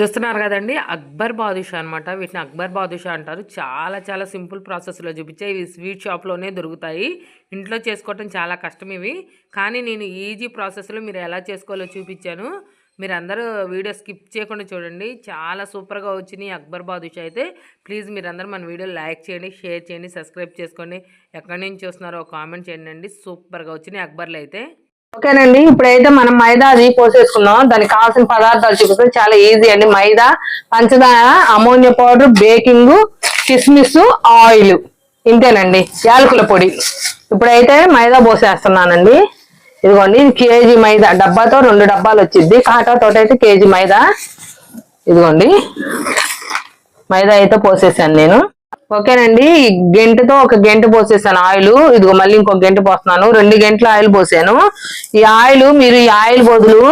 చూస్తున్నారు కదండి అక్బర్ బాదుషా అనమాట వీటిని అక్బర్ బాదుషా అంటారు. చాలా చాలా సింపుల్ ప్రాసెస్లో చూపించే ఇవి స్వీట్ షాప్లోనే దొరుకుతాయి. ఇంట్లో చేసుకోవటం చాలా కష్టం ఇవి. కానీ నేను ఈజీ ప్రాసెస్లో మీరు ఎలా చేసుకోవాలో చూపించాను. మీరు అందరూ వీడియో స్కిప్ చేయకుండా చూడండి. చాలా సూపర్గా వచ్చినాయి అక్బర్ బాదుషా అయితే. ప్లీజ్ మీరందరూ మన వీడియో లైక్ చేయండి షేర్ చేయండి సబ్స్క్రైబ్ చేసుకోండి. ఎక్కడి నుంచి చూస్తున్నారో కామెంట్ చేయండి అండి. సూపర్గా వచ్చినాయి అక్బర్లు అయితే. ఓకేనండి ఇప్పుడైతే మనం మైదా అది పోసేసుకున్నాం దానికి కావాల్సిన పదార్థాలు చూపిస్తే చాలా ఈజీ అండి. మైదా పంచదార అమోనియా పౌడర్ బేకింగ్ కిస్మిస్ ఆయిల్. ఇంతేనండి. యాలకుల పొడి. ఇప్పుడైతే మైదా పోసేస్తున్నానండి. ఇదిగోండి ఇది కేజీ మైదా. డబ్బాతో రెండు డబ్బాలు వచ్చింది కాటాతో అయితే కేజీ మైదా. ఇదిగోండి. మైదా అయితే పోసేసాను నేను. ఓకేనండి. ఈ గంటతో ఒక గంట పోసేసాను ఆయిల్. ఇదిగో మళ్ళీ ఇంకో గంట పోస్తున్నాను. రెండు గంటల ఆయిల్ పోసాను. ఈ ఆయిల్ మీరు ఈ ఆయిల్ బదులు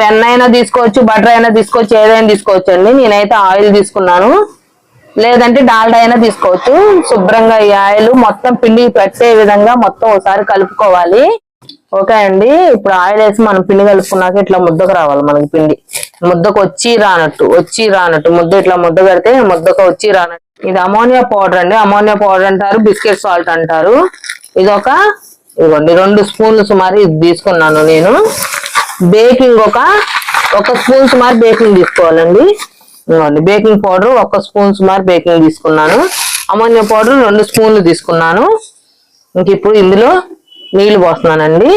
వెన్న అయినా తీసుకోవచ్చు బటర్ అయినా తీసుకోవచ్చు ఏదైనా తీసుకోవచ్చు అండి. నేనైతే ఆయిల్ తీసుకున్నాను. లేదంటే డాల్డా అయినా తీసుకోవచ్చు. శుభ్రంగా ఈ ఆయిల్ మొత్తం పిండి పెట్టే విధంగా మొత్తం ఒకసారి కలుపుకోవాలి. ఓకే అండి. ఇప్పుడు ఆయిల్ వేసి మనం పిండి కలుపుకున్నాక ఇట్లా ముద్దకు రావాలి మనకి పిండి. ముద్దకు వచ్చి రానట్టు వచ్చి రానట్టు. ముద్ద ఇట్లా ముద్ద పెడితే ముద్దకు వచ్చి రానట్టు. ఇది అమోనియా పౌడర్ అండి. అమోనియా పౌడర్ అంటారు బిస్కెట్ సాల్ట్ అంటారు. ఇది ఒక ఇదిగోండి రెండు స్పూన్లు సుమారు ఇది తీసుకున్నాను నేను. బేకింగ్ ఒక ఒక స్పూన్ సుమారు బేకింగ్ తీసుకోవాలండి. ఇదిగోండి బేకింగ్ పౌడర్ ఒక స్పూన్ సుమారు బేకింగ్ తీసుకున్నాను. అమోనియా పౌడర్ రెండు స్పూన్లు తీసుకున్నాను. ఇంక ఇప్పుడు ఇందులో నీళ్ళు పోస్తున్నానండి.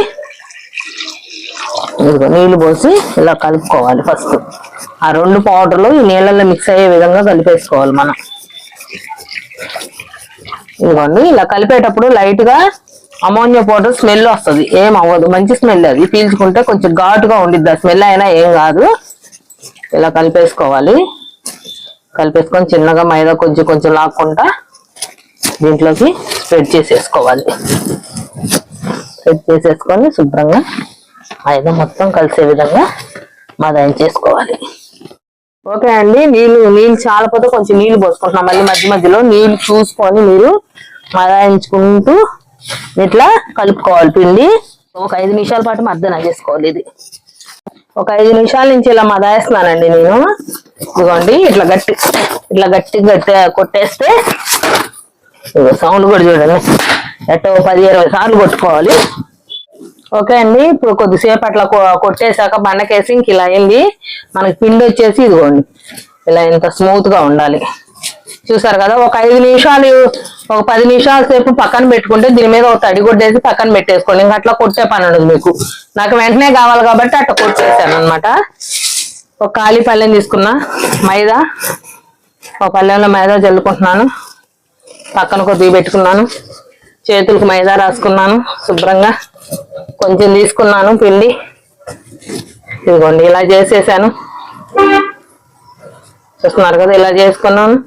ఇదిగో నీళ్ళు పోసి ఇలా కలుపుకోవాలి ఫస్ట్ ఆ రెండు పౌడర్లు ఈ నీళ్ళల్లో మిక్స్ అయ్యే విధంగా కలిపేసుకోవాలి మనం. ఇదిగోండి ఇలా కలిపేటప్పుడు లైట్గా అమోనియా పౌడర్ స్మెల్ వస్తుంది. ఏం అవ్వదు మంచి స్మెల్ అది. పీల్చుకుంటే కొంచెం ఘాటుగా ఉండిద్ది. ఆ స్మెల్ అయినా ఏం కాదు. ఇలా కలిపేసుకోవాలి. కలిపేసుకొని చిన్నగా మైదా కొంచెం కొంచెం లాక్కుంటా దీంట్లోకి స్ప్రెడ్ చేసేసుకోవాలి. స్ప్రెడ్ చేసేసుకొని శుభ్రంగా మైదా మొత్తం కలిసే విధంగా మదాయం చేసుకోవాలి? ఓకే అండి నీళ్ళు నీళ్ళు చాలపోతే కొంచెం నీళ్ళు పోసుకుంటున్నాం. మళ్ళీ మధ్య మధ్యలో నీళ్ళు చూసుకొని మీరు మదాయించుకుంటూ ఇట్లా కలుపుకోవాలి పిండి. ఒక ఐదు నిమిషాల పాటు మద్దన చేసుకోవాలి ఇది. ఒక ఐదు నిమిషాల నుంచి ఇలా మదాయిస్తున్నానండి నేను. ఇదిగోండి ఇట్లా గట్టి ఇట్లా గట్టి గట్టి కొట్టేస్తే సౌండ్ కూడా చూడండి. ఎట్టో పది ఇరవై సార్లు కొట్టుకోవాలి. ఓకే అండి ఇప్పుడు కొద్దిసేపు అట్లా కొ- కొట్టేశాక బండకేసి ఇంక ఇలా అయింది. మనకి పిండి వచ్చేసి ఇదిగోండి. ఇలా ఇంత స్మూత్గా ఉండాలి. చూసారు కదా ఒక ఐదు నిమిషాలు ఒక పది నిమిషాల సేపు పక్కన పెట్టుకుంటే దీని మీద ఒక తడి కొట్టేసి పక్కన పెట్టేసుకోండి. ఇంకా అట్లా కొట్టే పని ఉండదు మీకు. నాకు వెంటనే కావాలి కాబట్టి అట్లా కొట్టేసాను అనమాట ఒక ఖాళీ పళ్ళెం తీసుకున్నా. మైదా. ఒక పళ్ళెంలో మైదా చల్లుకుంటున్నాను. పక్కన కొద్దిగా పెట్టుకున్నాను. చేతులకు మైదా రాసుకున్నాను శుభ్రంగా కొంచెం తీసుకున్నాను పిండి. ఇదిగోండి ఇలా చేసేసాను. చూస్తున్నారు కదా ఇలా చేసుకున్నాను.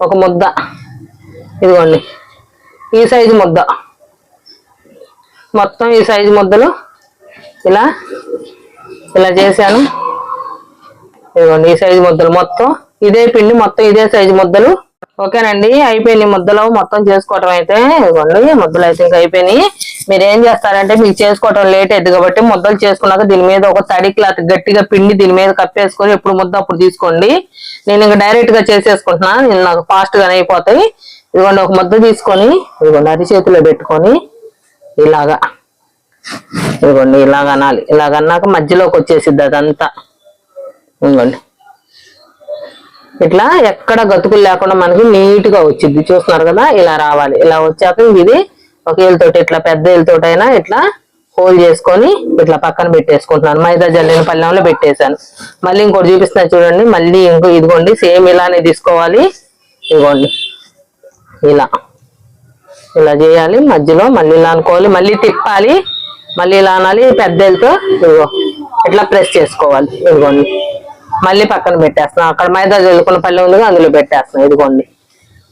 ఒక ముద్ద. ఇదిగోండి ఈ సైజు ముద్ద. మొత్తం ఈ సైజు ముద్దలు ఇలా ఇలా చేశాను. ఇదిగోండి ఈ సైజు ముద్దలు మొత్తం. ఇదే పిండి మొత్తం ఇదే సైజు ముద్దలు. ఓకేనండి అయిపోయింది ముద్దలు. మొత్తం చేసుకోవటం అయితే ఇదిగోండి ముద్దలు అయితే ఇంకా అయిపోయినాయి. మీరు ఏం చేస్తారంటే మీకు చేసుకోవటం లేట్ అయింది కాబట్టి ముద్దలు చేసుకున్నాక దీని మీద ఒక తడి క్లాత్ గట్టిగా పిండి దీని మీద కప్పేసుకొని ఎప్పుడు ముద్ద అప్పుడు తీసుకోండి. నేను ఇంకా డైరెక్ట్గా చేసేసుకుంటున్నా. నేను నాకు ఫాస్ట్ గానే అయిపోతాయి. ఇదిగోండి ఒక ముద్ద తీసుకొని ఇదిగోండి అరి చేతిలో పెట్టుకొని ఇలాగా. ఇదిగోండి ఇలాగ అనాలి. ఇలాగ అన్నాక మధ్యలోకి వచ్చేసిద్ది అదంతా. ఇదిగోండి. ఇట్లా ఎక్కడ గతుకులు లేకుండా మనకి నీట్గా వచ్చింది చూస్తున్నారు కదా ఇలా రావాలి. ఇలా వచ్చాక ఇది ఒక ఏళ్ళతోటి ఇట్లా పెద్ద ఏళ్ళతోటైనా ఇట్లా హోల్ చేసుకొని ఇట్లా పక్కన పెట్టేసుకుంటున్నాను. మైదా జల్లిన పళ్ళెంలో పెట్టేశాను. మళ్ళీ ఇంకోటి చూపిస్తున్నా చూడండి. మళ్ళీ ఇంకో ఇదిగోండి సేమ్ ఇలానే తీసుకోవాలి. ఇదిగోండి. ఇలా. ఇలా చేయాలి. మధ్యలో మళ్ళీ ఇలా అనుకోవాలి. మళ్ళీ తిప్పాలి. మళ్ళీ ఇలా అనాలి. పెద్దలతో ఇదిగో. ఇట్లా ప్రెస్ చేసుకోవాలి. ఇదిగోండి. మళ్ళీ పక్కన పెట్టేస్తున్నాం. అక్కడ మైదా జల్లుకున్న పల్లె ఉంది అందులో పెట్టేస్తున్నాం. ఇదిగోండి.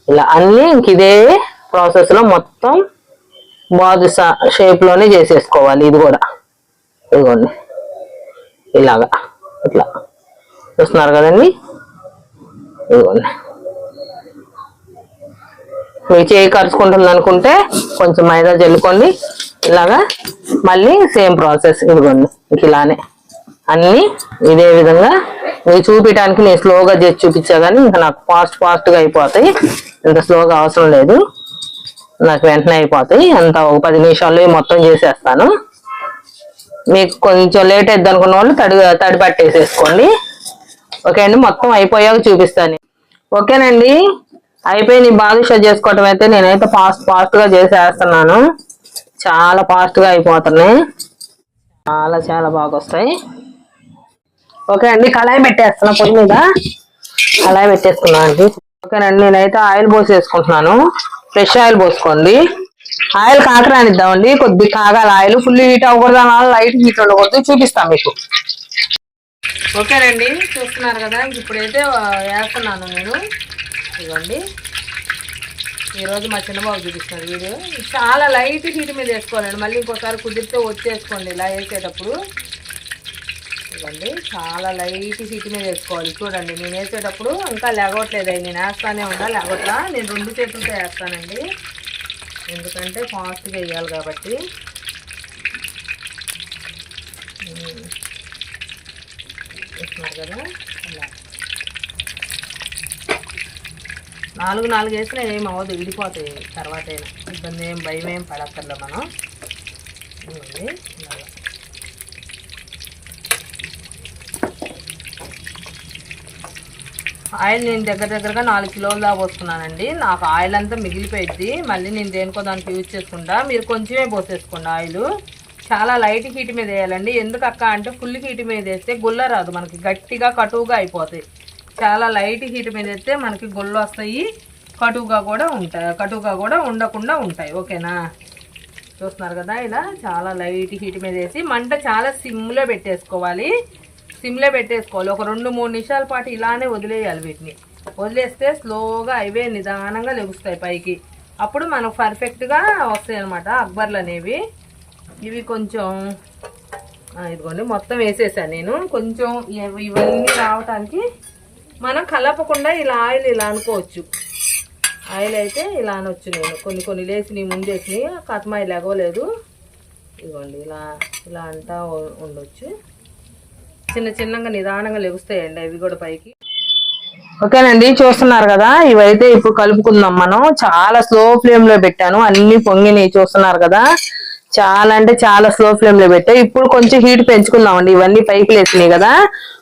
ఇలా అన్ని ఇంక ఇదే ప్రాసెస్లో మొత్తం బాదుసా షేప్లోనే చేసేసుకోవాలి. ఇది కూడా. ఇదిగోండి. ఇలాగా. ఇట్లా. చూస్తున్నారు కదండి? ఇదిగోండి. మీ చేయి కరుచుకుంటుంది అనుకుంటే కొంచెం మైదా చల్లుకోండి ఇలాగా. మళ్ళీ సేమ్ ప్రాసెస్ ఇదిగోండి. ఇంక ఇలానే. అన్ని ఇదే విధంగా మీకు చూపించడానికి నేను స్లోగా చేసి చూపించా కానీ ఇంకా నాకు ఫాస్ట్ ఫాస్ట్గా అయిపోతాయి. ఇంత స్లోగా అవసరం లేదు. నాకు వెంటనే అయిపోతాయి. అంత ఒక పది నిమిషాల్లో మొత్తం చేసేస్తాను. మీకు కొంచెం లేట్ అయింది అనుకున్న వాళ్ళు తడి తడి పట్టేసేసుకోండి. ఓకే అండి మొత్తం అయిపోయాక చూపిస్తాను. ఓకేనండి. అయిపోయి బాదుషా చేసుకోవటం అయితే నేనైతే ఫాస్ట్ ఫాస్ట్గా చేసేస్తున్నాను. చాలా ఫాస్ట్గా అయిపోతున్నాయి. చాలా చాలా బాగా వస్తాయి. ఓకే అండి కళాయి పెట్టేస్తున్నా పొయ్యి మీద. కళాయి పెట్టేసుకున్నా అండి. ఓకేనండి నేనైతే ఆయిల్ పోసేసుకుంటున్నాను. ఫ్రెష్ ఆయిల్ పోసుకోండి. ఆయిల్ కాకరానిద్దామండి కొద్ది కాగాలి ఆయిల్. ఫుల్ హీట్ అవ్వకూడదు అనాలి లైట్ హీట్ ఉండకూడదు. చూపిస్తాను మీకు. ఓకేనండి చూస్తున్నారు కదా ఇప్పుడైతే వేస్తున్నాను నేను. ఇవ్వండి ఈరోజు మా చిన్నబాబు చూపిస్తున్నారు వీడియో. చాలా లైట్ హీట్ మీద వేసుకోవాలండి. మళ్ళీ ఇంకోసారి కుదిరితే వచ్చేసుకోండి ఇలా వేసేటప్పుడు. ఇవ్వండి చాలా లైట్ హీట్ మీద వేసుకోవాలి. చూడండి నేను వేసేటప్పుడు ఇంకా లేగవట్లేదు. నేను వేస్తానే ఉన్నా లేగట్లా నేను రెండు చేతులతో వేస్తానండి. ఎందుకంటే ఫాస్ట్గా వేయాలి కాబట్టి. వేస్తున్నారు కదా? అలా. నాలుగు నాలుగు వేసినా ఏం అవ్వదు. విడిపోతాయి తర్వాత ఇబ్బంది ఏం భయం ఏం పడక్కర్లే మనం ఇవ్వండి ఇలాగా ఆయిల్ నేను దగ్గర దగ్గరగా నాలుగు కిలోలు దాకా పోసుకున్నానండి. నాకు ఆయిల్ అంతా మిగిలిపోయింది మళ్ళీ నేను దేనికో దానికి యూజ్ చేసుకుంటా. మీరు కొంచెమే పోసేసుకోండి ఆయిల్. చాలా లైట్ హీట్ మీద వేయాలండి. ఎందుకు అక్క అంటే ఫుల్ హీట్ మీద వేస్తే గుల్ల రాదు మనకి. గట్టిగా కటువుగా అయిపోతాయి. చాలా లైట్ హీట్ మీద వేస్తే మనకి గుళ్ళు వస్తాయి. కటువుగా కూడా ఉంటాయి. కటువుగా కూడా ఉండకుండా ఉంటాయి. ఓకేనా? చూస్తున్నారు కదా ఇలా. చాలా లైట్ హీట్ మీద వేసి మంట చాలా సిమ్లో పెట్టేసుకోవాలి. సిమ్లో పెట్టేసుకోవాలి. ఒక రెండు మూడు నిమిషాల పాటు ఇలానే వదిలేయాలి వీటిని. వదిలేస్తే స్లోగా అవే నిదానంగా లెగుస్తాయి పైకి. అప్పుడు మనకు పర్ఫెక్ట్గా వస్తాయి అనమాట అక్బర్లు అనేవి ఇవి కొంచెం ఇదిగోండి మొత్తం వేసేసాను నేను. కొంచెం ఇవన్నీ రావటానికి మనం కలపకుండా ఇలా ఆయిల్ ఇలా అనుకోవచ్చు. ఆయిల్ అయితే ఇలా అనొచ్చు నేను. కొన్ని కొన్ని లేచినవి ముందేసినవి కట్మాయి లెగవలేదు. ఇదిగోండి ఇలా ఇలా అంటా ఉండొచ్చు. చిన్న చిన్నగా నిదానంగా లెగుస్తాయండి అవి కూడా పైకి. ఓకేనండి చూస్తున్నారు కదా ఇవైతే ఇప్పుడు కలుపుకుందాం మనం. చాలా స్లో ఫ్లేమ్లో పెట్టాను అన్ని పొంగినాయి చూస్తున్నారు కదా. చాలా అంటే చాలా స్లో ఫ్లేమ్లో పెట్టా. ఇప్పుడు కొంచెం హీట్ పెంచుకుందామండి ఇవన్నీ పైకి లేసినాయి కదా.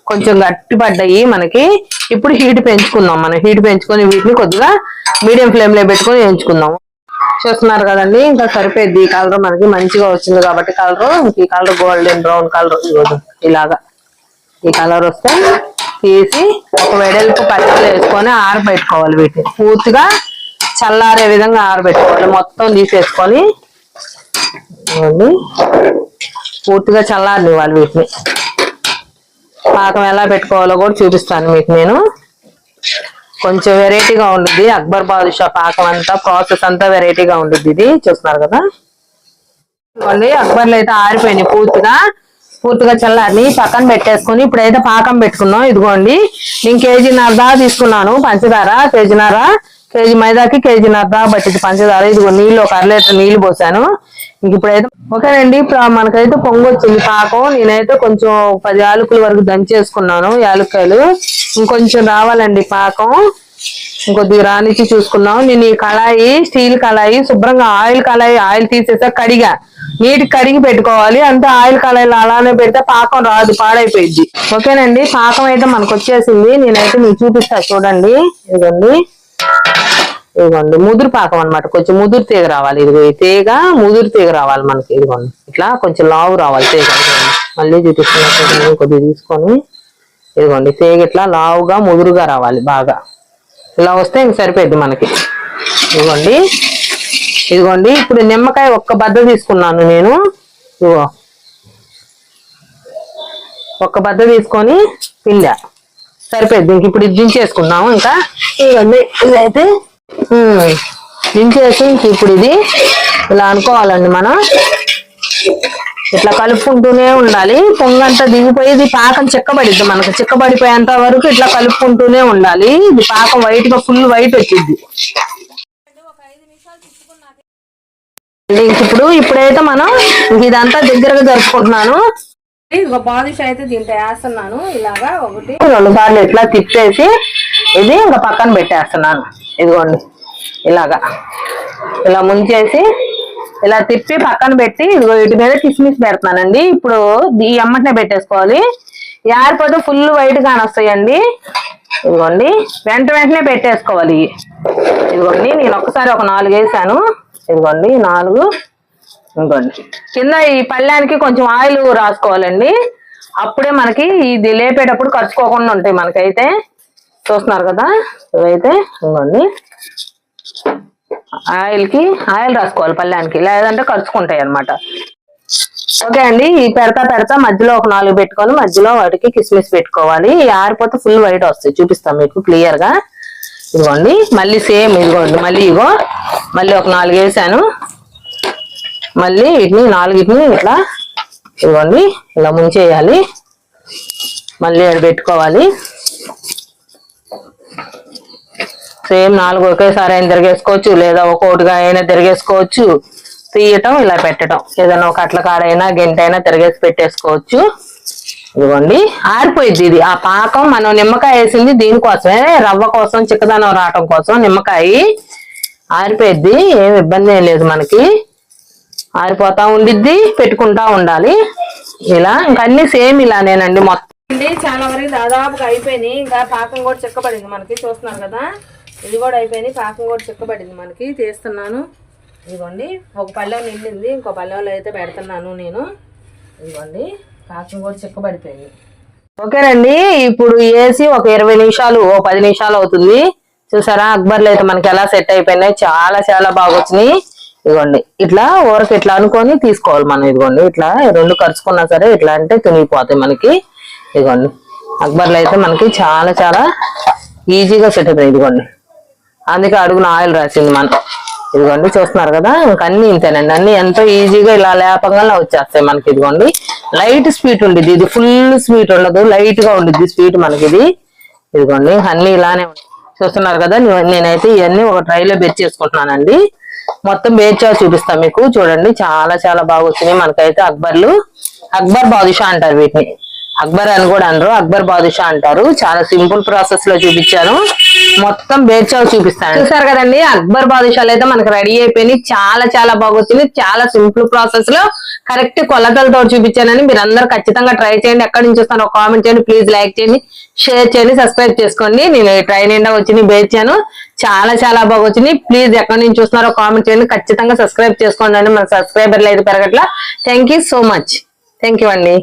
కొంచెం గట్టి పడ్డాయి మనకి. ఇప్పుడు హీట్ పెంచుకుందాం మనం. హీట్ పెంచుకొని వీటిని కొద్దిగా మీడియం ఫ్లేమ్లో పెట్టుకొని వేయించుకుందాం. చూస్తున్నారు కదండి ఇంకా సరిపోయింది ఈ కలర్ మనకి. మంచిగా వచ్చింది కాబట్టి కలర్ ఈ కలర్ గోల్డెన్ బ్రౌన్ కలర్ ఇలాగా. ఈ కలర్ వస్తే తీసి ఒక వెడల్పు పచ్చలు వేసుకొని ఆరబెట్టుకోవాలి వీటిని. పూర్తిగా చల్లారే విధంగా ఆరబెట్టుకోవాలి. మొత్తం తీసేసుకొని పూర్తిగా చల్లారనివ్వాలి వీటిని. పాకం ఎలా పెట్టుకోవాలో కూడా చూపిస్తాను మీకు నేను. కొంచెం వెరైటీగా ఉంటుంది అక్బర్ బాదుషా పాకం అంతా ప్రాసెస్ అంతా వెరైటీగా ఉంటుంది ఇది. చూస్తున్నారు కదా? ఇదిగోండి అక్బర్లు అయితే ఆరిపోయినాయి పూర్తిగా. పూర్తిగా చల్లారి పక్కన పెట్టేసుకొని ఇప్పుడైతే పాకం పెట్టుకున్నాం. ఇదిగోండి నేను కేజీన్నర నర్దా తీసుకున్నాను పంచదార కేజీన్నర కేజీ మైదాకి కేజీన్నర నర్దా పట్టింది పంచదార. ఇదిగో నీళ్ళు ఒక అర లీటర్ నీళ్ళు పోసాను. ఇంక ఇప్పుడైతే ఓకేనండి ఇప్పుడు మనకైతే పొంగు వచ్చింది పాకం. నేనైతే కొంచెం పది యాలకుల వరకు దంచేసుకున్నాను యాలక్కాయలు. ఇంకొంచెం రావాలండి పాకం. ఇంకొద్దిగా రానిచ్చి చూసుకున్నాం. నేను ఈ కళాయి స్టీల్ కళాయి శుభ్రంగా ఆయిల్ కళాయి ఆయిల్ తీసేసా కడిగా. నీటి కడిగి పెట్టుకోవాలి. అంతే ఆయిల్ కళాయిలో అలానే పెడితే పాకం రాదు పాడైపోయింది ఓకేనండి? పాకం అయితే మనకు వచ్చేసింది. నేనైతే మీకు చూపిస్తా చూడండి. ఇదిగోండి. ఇదిగోండి. ముదురు పాకం అన్నమాట. కొంచెం ముదురు తీగ రావాలి. ఇదిగో ఈ తీగ ముదురు తీగ రావాలి మనకి. ఇదిగోండి. ఇట్లా కొంచెం లావు రావాలి తీగ. మళ్ళీ చూపిస్తున్నా కొద్దిగా తీసుకొని. ఇదిగోండి. తీగ ఇట్లా లావుగా ముదురుగా రావాలి బాగా. ఇలా వస్తే ఇంక సరిపోద్ది మనకి. ఇదిగోండి. ఇదిగోండి. ఇప్పుడు నిమ్మకాయ ఒక్క బద్ద తీసుకున్నాను నేను. ఇదిగో. ఒక్క బద్ద తీసుకొని పిండా. సరిపోద్ది ఇంక ఇప్పుడు ఇది దించేసుకుందాము ఇంకా. ఇదిగోండి. ఇదైతే దించేసి ఇంక ఇప్పుడు ఇది ఇలా అనుకోవాలండి మనం. ఇట్లా కలుపుకుంటూనే ఉండాలి. పొంగంతా దిగిపోయి ఇది పాకం చిక్కబడిద్ది మనకు. చిక్కబడిపోయేంత వరకు ఇట్లా కలుపుకుంటూనే ఉండాలి. ఇది పాకం వైట్గా ఫుల్ వైట్ వచ్చింది ఇప్పుడు ఇప్పుడైతే మనం ఇదంతా దగ్గరగా జరుపుకుంటున్నాను. బాదుషా అయితే దీంట్లో వేస్తున్నాను. ఇలాగా ఒకటి. రెండు సార్లు ఇట్లా తిప్పేసి ఇది ఇంకా పక్కన పెట్టేస్తున్నాను. ఇదిగోండి. ఇలాగా. ఇలా ముంచేసి ఇలా తిప్పి పక్కన పెట్టి ఇదిగో వీటి మీద కిస్మిస్ పెడుతున్నానండి. ఇప్పుడు ఈ అమ్మటనే పెట్టేసుకోవాలి. ఏర్పాటు ఫుల్ వైట్ గాని వస్తాయండి. ఇదిగోండి. వెంట వెంటనే పెట్టేసుకోవాలి. ఇదిగోండి నేను ఒక్కసారి ఒక నాలుగు వేసాను. ఇదిగోండి నాలుగు. ఇదిగోండి. కింద ఈ పళ్ళానికి కొంచెం ఆయిల్ రాసుకోవాలండి. అప్పుడే మనకి ఇది లేపేటప్పుడు ఖర్చుకోకుండా ఉంటాయి మనకైతే. చూస్తున్నారు కదా? ఇవైతే ఇదిగోండి. ఆయిల్కి ఆయిల్ రాసుకోవాలి పళ్ళానికి. లేదంటే ఖర్చుకుంటాయి అన్నమాట. ఓకే అండి ఈ పెడతా పెడతా మధ్యలో ఒక నాలుగు పెట్టుకోవాలి. మధ్యలో వాటికి కిస్మిస్ పెట్టుకోవాలి. ఆరిపోతే ఫుల్ వైట్ వస్తాయి. చూపిస్తాం మీకు క్లియర్గా. ఇదిగోండి మళ్ళీ సేమ్ ఇదిగోండి మళ్ళీ ఇగో మళ్ళీ ఒక నాలుగు వేసాను. మళ్ళీ వీటిని నాలుగిటిని ఇట్లా ఇదిగోండి ఇలా ముంచేయాలి. మళ్ళీ అది పెట్టుకోవాలి. సేమ్ నాలుగు ఒకేసారి అయినా తిరిగేసుకోవచ్చు లేదా ఒక్కొక్కటిగా అయినా తిరిగేసుకోవచ్చు. తీయటం ఇలా పెట్టడం ఏదైనా ఒక అట్ల కాడైనా గంట తిరిగేసి పెట్టేసుకోవచ్చు. ఇదిగోండి. ఆరిపోయింది ఇది. ఆ పాకం మనం నిమ్మకాయ వేసింది దీనికోసమే. రవ్వ కోసం చిక్కదనం రావటం కోసం నిమ్మకాయ ఆరిపోయిద్ది. ఏం ఇబ్బంది ఏం లేదు మనకి. ఆరిపోతా ఉండిద్ది పెట్టుకుంటా ఉండాలి. ఇలా. ఇంకా అన్ని సేమ్ ఇలానేనండి మొత్తం. అండి చాలా వరకు దాదాపుగా అయిపోయినాయి. ఇంకా పాకం కూడా చిక్కబడింది మనకి. చూస్తున్నారు కదా? ఇది కూడా అయిపోయింది. పాకం కూడా చిక్కబడింది మనకి. తీస్తున్నాను. ఇదిగోండి. ఒక పళ్ళెం నిండింది. ఇంకో పళ్ళెంలో అయితే పెడుతున్నాను నేను. ఇదిగోండి. పాకం కూడా చిక్కబడిపోయింది. ఓకేనండి ఇప్పుడు వేసి ఒక ఇరవై నిమిషాలు ఓ పది నిమిషాలు అవుతుంది. చూసారా? అక్బర్లు అయితే మనకి ఎలా సెట్ అయిపోయినాయి. చాలా చాలా బాగా వచ్చినాయి. ఇదిగోండి. ఇట్లా ఊరకి ఇట్లా అనుకొని తీసుకోవాలి మనం. ఇదిగోండి. ఇట్లా రెండు ఖర్చుకున్నా సరే ఇట్లా అంటే తునిగిపోతాయి మనకి. ఇదిగోండి. అక్బర్లు అయితే మనకి చాలా చాలా ఈజీగా సెట్ అయిపోయింది ఇదిగోండి. అందుకే అడుగున ఆయిల్ రాసింది మనం ఇదిగోండి చూస్తున్నారు కదా ఇంక అన్ని ఇంతేనండి. అన్ని ఎంతో ఈజీగా ఇలా లేపంగా వచ్చేస్తాయి మనకి. ఇదిగోండి లైట్ స్వీట్ ఉండేది. ఇది ఫుల్ స్వీట్ ఉండదు. లైట్గా ఉండిద్ది స్వీట్ మనకి ఇది. ఇదిగోండి అన్ని ఇలానే చూస్తున్నారు కదా నేనైతే ఇవన్నీ ఒక ట్రైలో బెచ్ చేసుకుంటున్నానండి. మొత్తం బేర్చా చూపిస్తాను మీకు. చూడండి చాలా చాలా బాగా వచ్చినాయి. మనకైతే అక్బర్లు. అక్బర్ బాదుషా అంటారు వీటిని. అక్బర్ అని కూడా అనరు. అక్బర్ బాదుషా అంటారు. చాలా సింపుల్ ప్రాసెస్లో చూపించాను. మొత్తం బేర్చావు చూపిస్తాను చూసారు కదండి అక్బర్ బాదుషాలు అయితే మనకి రెడీ అయిపోయినాయి. చాలా చాలా బాగా చాలా సింపుల్ ప్రాసెస్లో కరెక్ట్ కొలతలతో చూపించానని మీరు అందరూ ఖచ్చితంగా ట్రై చేయండి. ఎక్కడి నుంచి వస్తారో కామెంట్ చేయండి. ప్లీజ్ లైక్ చేయండి షేర్ చేయండి సబ్స్క్రైబ్ చేసుకోండి. నేను ట్రై నిండా వచ్చి బేర్చాను చాలా చాలా బాగా వచ్చింది ప్లీజ్ ఎక్కడి నుంచి చూస్తున్నారో కామెంట్ చేయండి. ఖచ్చితంగా సబ్స్క్రైబ్ చేసుకోండి అండి. మన సబ్స్క్రైబర్లు అయితే పెరగట్లా. Thank you so much thank you అండి.